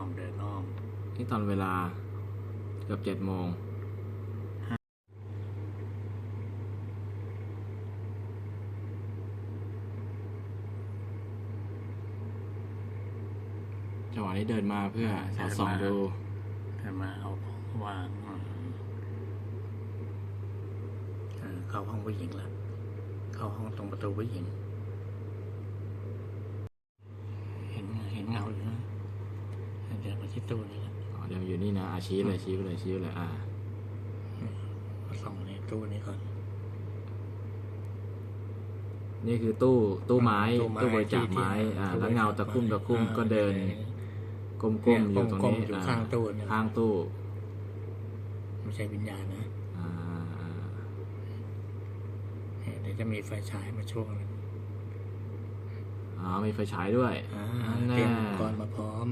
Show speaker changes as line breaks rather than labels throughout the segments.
อมเดินอ้อม
นี่ตอนเวลาเกือบเจ็ดโมงจังหวะนี้เดินมาเพื่อสอดส่องดู
เดินมาเอาของวางอืมเออเข้าห้องผู้หญิงแล้วเข้าห้องตรงประตูผู้หญิง เห็นเห็นเงาอยู่นะเดินมา ที่ตู้นี่แหละ
อ๋อเดี๋ยวอยู่นี่นะอาชี้เลยชี้ไปเลยชี้ไปเลยอ่า
มาส่องในตู้นี้ก่อน
นี่คือตู้ตู้ไม้
ตู้ไม้
ตู้บริจาค
ที่
ไม้
ที่
อ่า
ตู้
แล้วเงาตะคุ่ม
บริ
ตะ
จาค
คุ่ม
ไม้
ก็เดิน
อ่า
ก้มๆอยู่ตรง
ก้ม
นี้
ๆอยู่
อ่
ข้างตู้เนี่ย
ข้างตู้
ไม่ใช่วิญญาณนะ
อ่าอ่า
เดี๋ยวจะมีไฟฉายมาช่วงหนึง
อ๋อมีไฟฉายด้วย
อ่า
อัน
เต
แน่
รียมอุปกรณ์มาพร้อม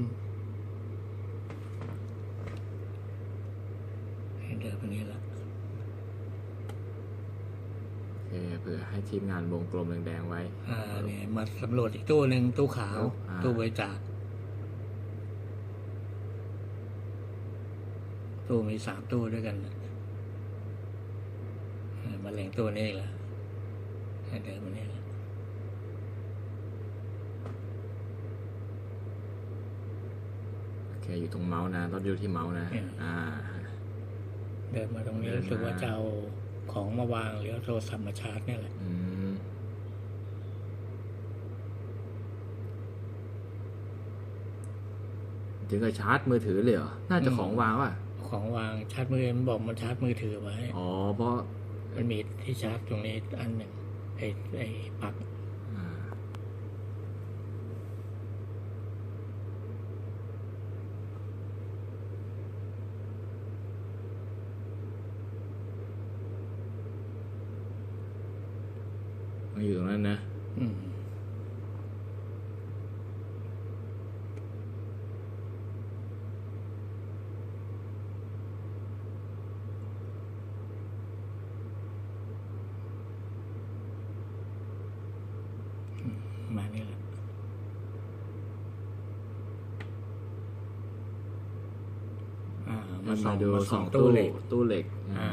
ให้ เดินไปนี้ละ
โอเคเผื่อให้ทีมงานวงกลมแดงๆไว้
อ่าเนี่ยมาสำรวจอีกตู้หนึ่งตู้ขาว
อ่า
ตู้บริจาคตู้มีสามตู้ด้วยกันน่ะเออมาเล็งตู้นี้อีกแล้วให้เดินมานี่ละ
โอเคอยู่ตรงเมาส์นะต้องดูที่เมาส์นะ อ่า
เดินมาตรงนี้
เดินมา
รู้สึกว่าจะเอาของมาวางหรือเอาโทรศัพท์มาชาร์จเนี่ยแหละ
อืมถึงกับชาร์จมือถือเลยเหรอ น่าจะของวางว่ะ
ของวางชาร์จมือมันบอกมันชาร์จมือถือไว้
อ๋อ เพราะ
มันมีที่ชาร์จตรงนี้อันหนึ่งไอ้ไอ้ปลั๊ก
อ่า มันอยู่ตรงนั้นนะ
อืมอืมมานี่แหละอ่า
มัน
ส่
มา
อง
ดู
มา
ส
ส่
อ
องง
ตู้
ตู้เหล็ก
ตู้เหล็ก
อ่า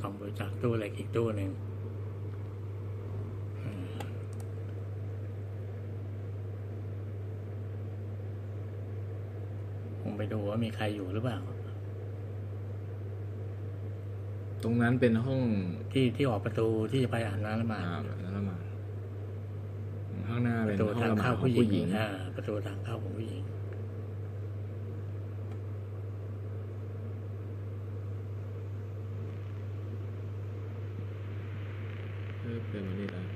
ส่องบริจาคตู้เหล็กอีกตู้หนึ่งอืมผม ไปดูว่ามีใครอยู่หรือเปล่า
ตรงนั้นเป็นห้อง
ที่ที่ออกประตูที่จะไปอ่านน้ำละหมาด
อ่าแบบนั้นละมาข้างหน้า
ป
เป็น
ระตู
ห้อง
ทาง
ละหมาด
เข้า
ของ
ผู้หญิ
ผู้
ง
หญิง
อ่าประตูทางเข้าของผู้หญิง
เออเป็นมานี่แล้ว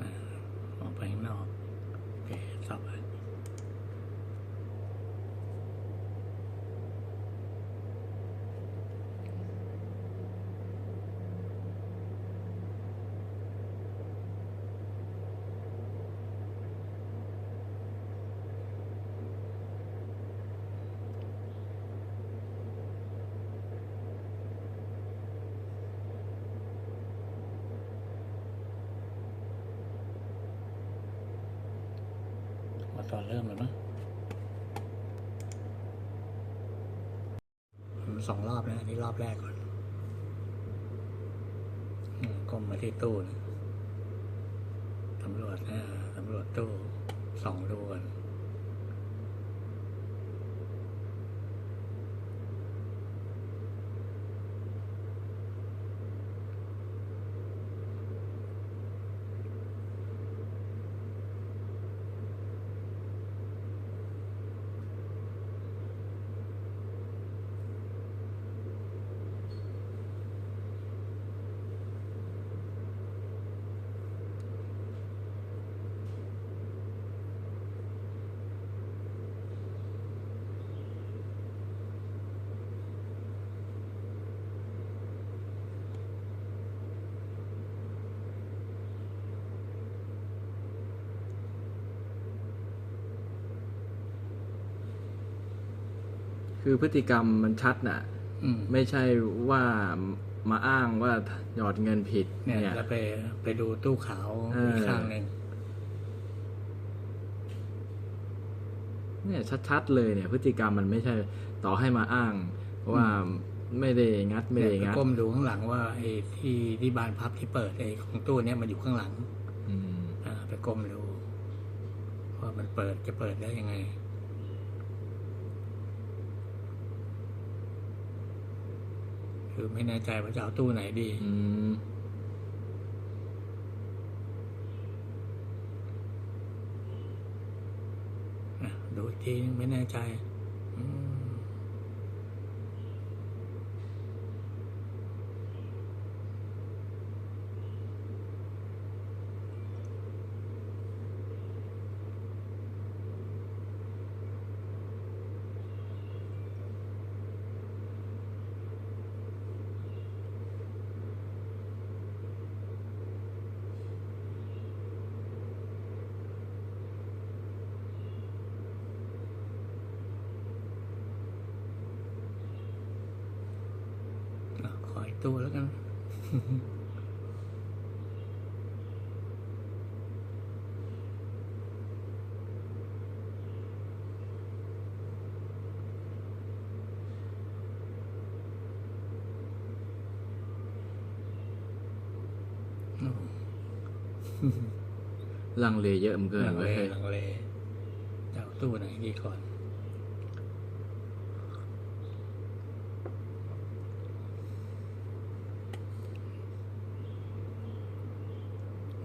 อ่าออกไปข้างนอกโอเคสอบไปมา ตอนเริ่มเลยมั้งผมสองรอบนะอันนี่รอบแรกก่อนก้มมาที่ตู้นะตำรวจนะตำรวจตู้สองดูก่อน
คือพฤติกรรมมันชัดน่ะ
อืม
ไม่ใช่ว่ามาอ้างว่าหยอดเงินผิด
เนี่ย
เนี่ย
แล้วไปไปดูตู้ขาว
เอออี
อีกข้างหนึ่ง
เนี่ยชัดๆเลยเนี่ย พฤติกรรมมันไม่ใช่ ต่อให้มาอ้างว่าไม่ได้งัดไม่
เนี่ย
ได้
ไป
งัด
ก้มดูข้างหลังว่าไอ้ที่ที่บานพับที่เปิดไอ้ของตู้เนี้ยมันอยู่ข้างหลัง
อืม
อ่า ไปก้มดูว่ามันเปิดจะเปิดได้ยังไง คือไม่แน่ใจว่าจะเอาตู้ไหนดี
อืม
อะดูอีกทีนึงไม่แน่ใจ อืมอะ ขออีกตู้แล้วกัน
ลังเลเยอะเหมือนเกิน
ลัง
เว้
เลย
ย
ลังเลจะเอาตู้ไหนดีก่อน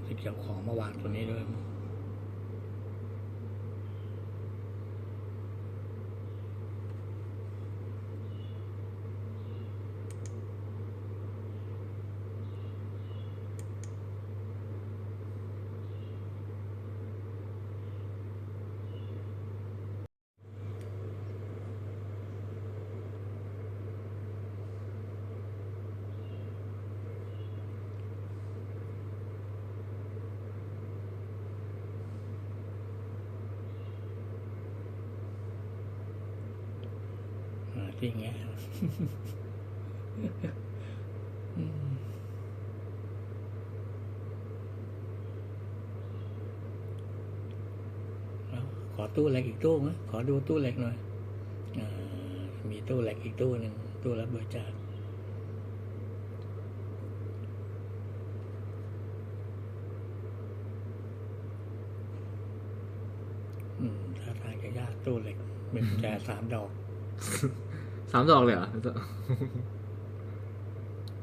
ที่ เกี่ยวของมาวางตัวนี้ด้วยมั้ง อย่างเงี้ยขอตู้เหล็กอีกตู้ไหมขอดูตู้เหล็กหน่อยอมีตู้เหล็กอีกตู้หนึ่งตู้รับบริจาคอืมถ้าทางจะยากตู้เหล็กเป็นแจสามดอก
สามดอกเลยเหรอ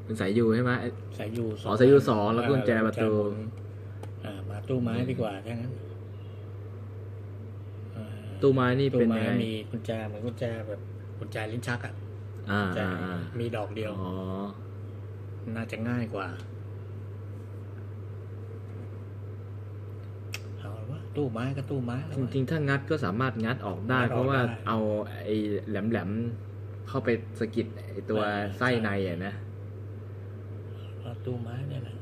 เป็นสายยูใช่ไหมไอ้
สายยู
อ๋อสายยูสองแล้วกุญแจประตู
กุญแจหมุนอ่ามาตู้ไม้ดีกว่าถ้างั้นอ่า
ตู้ไม้นี่
ตู้
เป็น
ไม้
ยังไง
มีกุญแจเหมือนกุญแจแบบกุญแจลิ้นชักอะ
อ่า
กุญแจ
อ่าอ่า
มีดอกเดียว
อ๋อ
น่าจะง่ายกว่าเอาวะตู้ไม้ก็ตู้ไม้แล้ว
จ
วะ
ริงๆถ้างัดก็สามารถงัดออกได้
งัดออก
เพราะว่า
ได้
เอาไอ้แหลมๆ เข้าไปสะกิดไอ้ตัว
อ่า
ไส้ในอะนะ
เอาตู้ไม้เนี่ยแหละ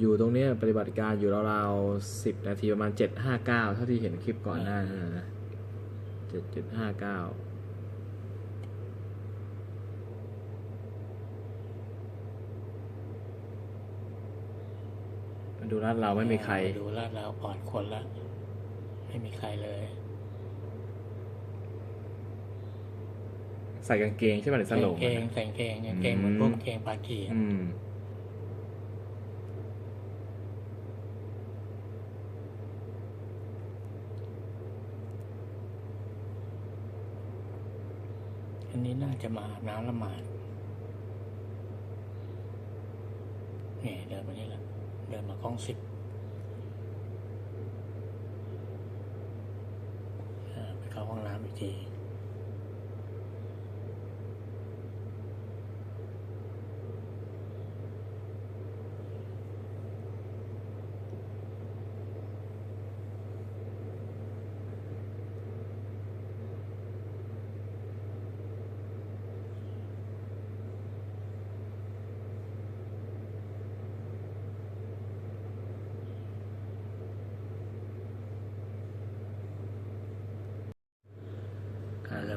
อยู่ตรงเนี้ยปฏิบัติการอยู่ราวๆสิบนาทีประมาณเจ็ดห้าเก้าเท่าที่เห็นคลิปก่อนหน้านั้นนะเจ็ดจุดห้าเก้า ดูร้านเราไม่มีใคร
ดูลาดเราปลอดคนละ ไม่มีใครเลย
ใส่กางเกงใช่ไหมหรือส
ใส่
โล
กางงเกงใส่กางเกงกางเกงเหมือนพวกกางเกงปากีอะ
อืม
อันนี้น่าจะมาอาบน้ำละหมาดนี่เดินมานี่แหละ เดินมากล้องสิบไปเข้าห้องน้ำอีกที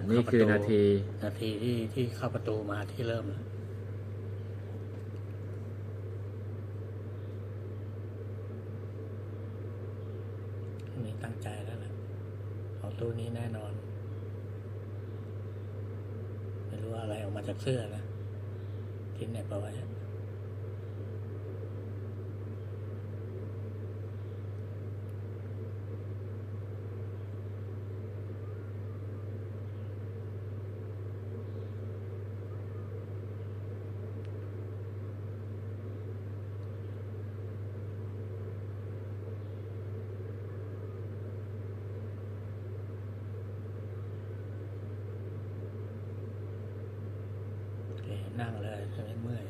นี่
เข้าประ
คือ
ตู
นาที
นาทีที่ที่เข้าประตูมาที่เริ่มแล้วนี่ตั้งใจแล้วแหละเอาตู้นี้แน่นอน ไม่รู้ว่าอะไรออกมาจากเสื้อนะทิ้งไหนไปไว้ นั่งเลยจะไม่เมื่อย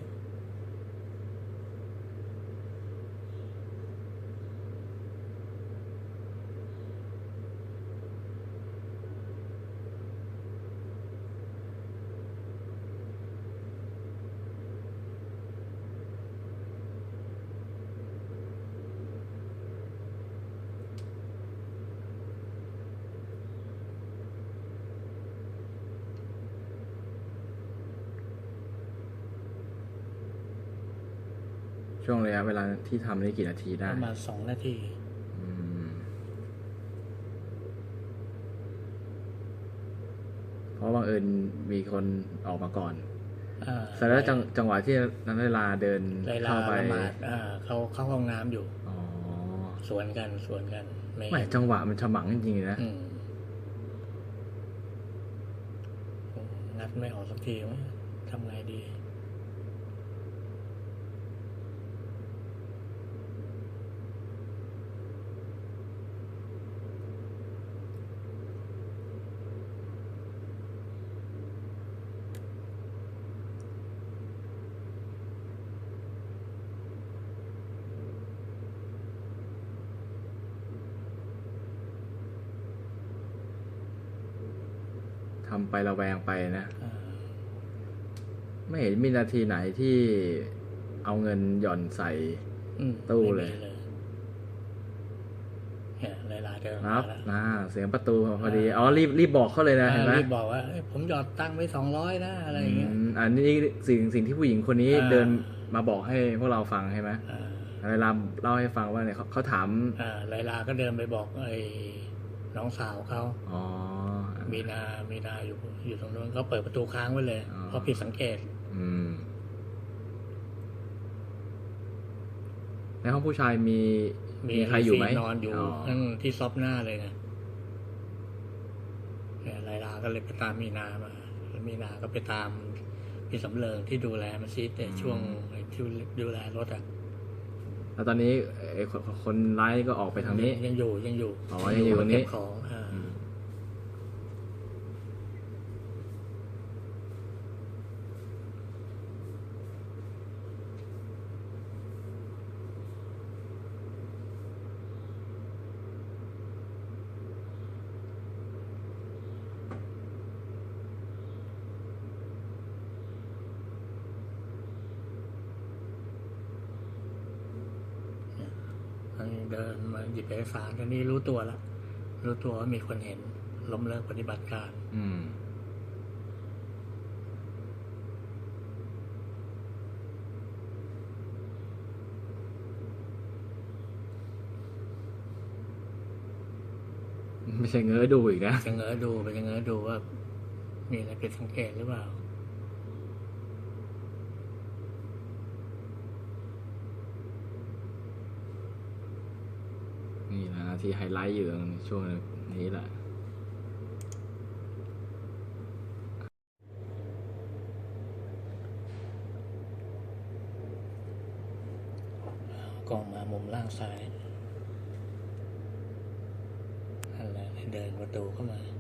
ช่วงระยะเวลาที่ทำนี่กี่นาทีได้
ประมาณสองนาที
อืมเพราะบังเอิญมีคนออกมาก่อน
อ่า
แต่แล้วจังจังหวะที่นั้นเวลาเดิน
ไลลา
เข้าไป
ละหมาดอ่าเขาเข้าห้องน้ำอยู่
อ๋อ
สวนกันสวนกันไม่
ไม่จังหวะมันฉมังจริงๆนะ
อืมงัดไม่ออกสักทีวะทำไงดี
ทำไประแวงไปนะ
อ่า
ไม่เห็นมีนาทีไหนที่เอาเงินหย่อนใส่
อืม
ตู้เลย
ไม่มีเนี่ยไลลาเดิน
ค
มา
รับ
แล้ว
นะเสียงประตูพอดีอ๋อรีบรีบบอกเขาเลยนะเห็นไหม
อ่ารีบบอกว่าเอ้ยผมหยอดตังค์ไว้สองร้อยนะอะไรอย่างเงี้ย
อืมอันนี้สิ่งสิ่งที่ผู้หญิงคนนี้
อ่า
เดินมาบอกให้พวกเราฟังใช่ไหม
อ่า
เวลาเล่าให้ฟังว่าเนี่ยเขาเขาถาม
อ่าไลลาก็เดินไปบอกไอ้น้องสาวเขา
อ๋อ
มีนา มีนาอยู่อยู่ตรงนู้นเขาเปิดประตูค้างไว้เลย
อ๋อ
เพราะผิดสังเกต
อืม ในห้องผู้ชายมี
มี
มีใครอยู่ไหม
นอนอยู่
อ๋อ
นั่นที่ซอบหน้าเลยไงเนี่ยไลลาก็เลยไปตามมีนามาแล้วมีนาก็ไปตามพี่สำเริงที่ดูแลมันซีแต่ช่วงไอ้ที่ดูแลรถอะ
แล้วตอนนี้ไอ้คนคนร้ายก็ออกไปทางนี้
ยังอยู่ยังอยู่
อ๋อยังอยู่ตรงนี้
เก็บของอ่า เดินมาหยิบเอกสารตอนนี้รู้ตัวแล้วรู้ตัวว่ามีคนเห็นล้มเลิกปฏิบัติการ
อืม ไม่ใช่เงื้อดูอีกนะ
จะเงอดูไปจะเงอดูว่า มีอะไรผิดสังเกตหรือเปล่า
นี่นะ ที่ไฮไลท์อยู่ช่วงนี้แหละ
กล้องมามุมล่างซ้ายอะไรเดินประตูเข้ามา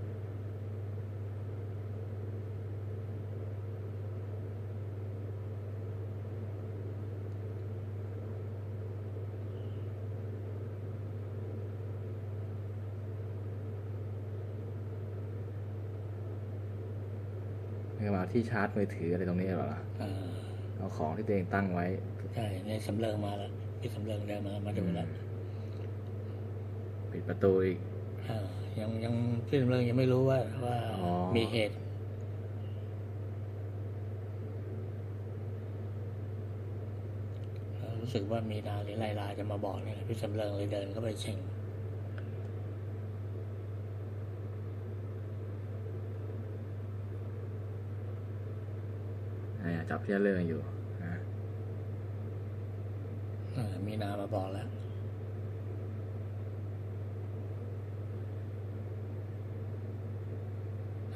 ไม่มาที่ชาร์จมือถืออะไรตรงนี้เหรอ
อ่า
เอาของที่ตัวเองตั้งไว้
ใช่ในสำเริงมาแล้วพี่สำเริงเดินมา มาดูแล้ว
ปิดประตูอีก
อเออยังยังพี่สำเริงยังไม่รู้ว่าว่า
อ๋อ
มีเหตุรู้สึกว่ามีนาหรือไลลาจะมาบอกเนี่ยแหละพี่สำเริงเลยเดินเข้าไปเช็ง
จับที่เรื่องอยู่นะ
มีนามาบอกแล้ว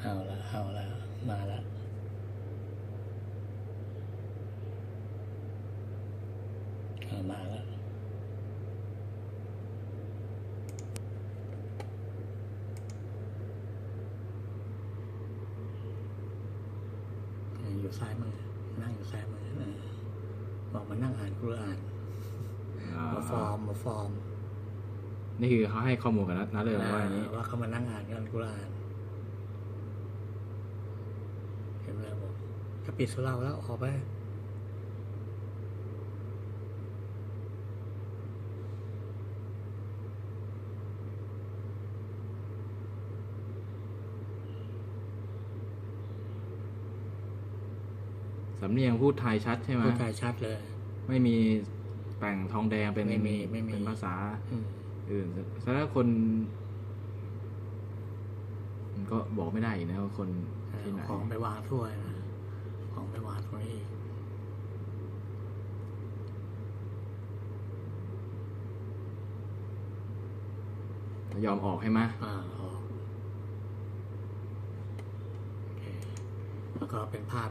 เอาละเอาละมาละเอามาละเอออยู่ซ้ายมือ นั่งอยู่ซ้ายมือเออบอกมานั่งอ่านกุรอานมาฟอร์มมาฟอร์ม
นี่คือเขาให้ข้อมูลกับนัดนัดเลยว่าอย่างนี้
ว่าเขามานั่งอ่านกันกุรอานเห็นไหมบอกจะปิดสุเหราแล้วออกไป
สำเนียงพูดไทยชัดใช่ไหม
พูดไทยชัดเลย
ไม่มีแต่งทองแดงเป็น
ไม่มีไม่มี
เป็นภาษา
อืม
อื่นแสดงว่าคน มันก็บอกไม่ได้อีกนะว่าคนที่ไหน
เอาของไปวางถ้วยนะของไปวางตรงนี้อีก
ยอมออกให้ไหม
อ่าออกโอเคแล้วก็เป็นภาพ